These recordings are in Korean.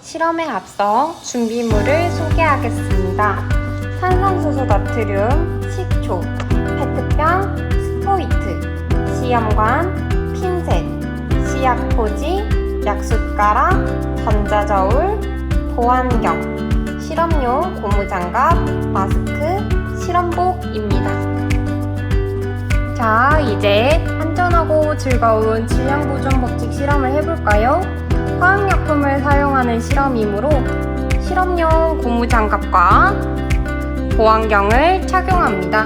실험에 앞서 준비물을 소개하겠습니다. 탄산수소 나트륨, 식초, 페트병, 스포이트, 시험관, 핀셋, 시약 포지, 약숟가락, 전자저울, 보안경, 실험용 고무장갑, 마스크, 실험복입니다. 자, 이제 안전하고 즐거운 질량 보존 법칙 실험을 해볼까요? 화학약품을 사용하는 실험이므로 실험용 고무장갑과 보안경을 착용합니다.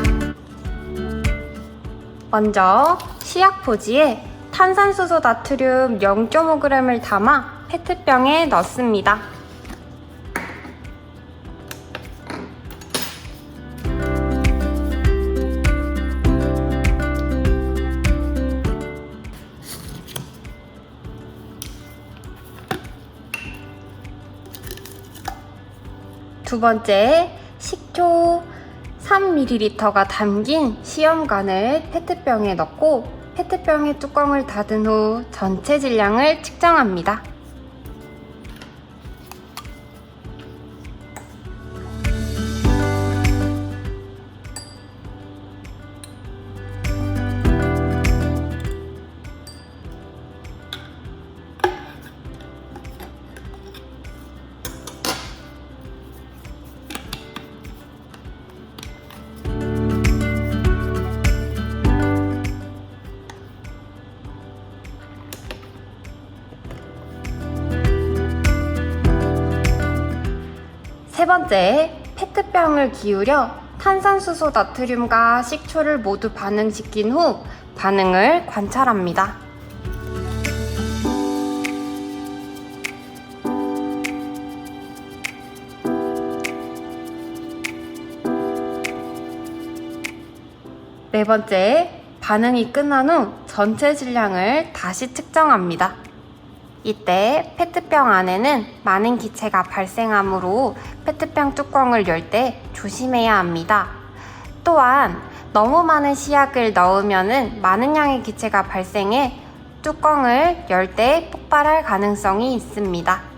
먼저 시약 포지에 탄산수소 나트륨 0.5g을 담아 페트병에 넣습니다. 두 번째, 식초 3ml가 담긴 시험관을 페트병에 넣고 페트병의 뚜껑을 닫은 후 전체 질량을 측정합니다. 세 번째, 페트병을 기울여 탄산수소 나트륨과 식초를 모두 반응시킨 후 반응을 관찰합니다. 네 번째, 반응이 끝난 후 전체 질량을 다시 측정합니다. 이때 페트병 안에는 많은 기체가 발생하므로 페트병 뚜껑을 열 때 조심해야 합니다. 또한 너무 많은 시약을 넣으면 많은 양의 기체가 발생해 뚜껑을 열 때 폭발할 가능성이 있습니다.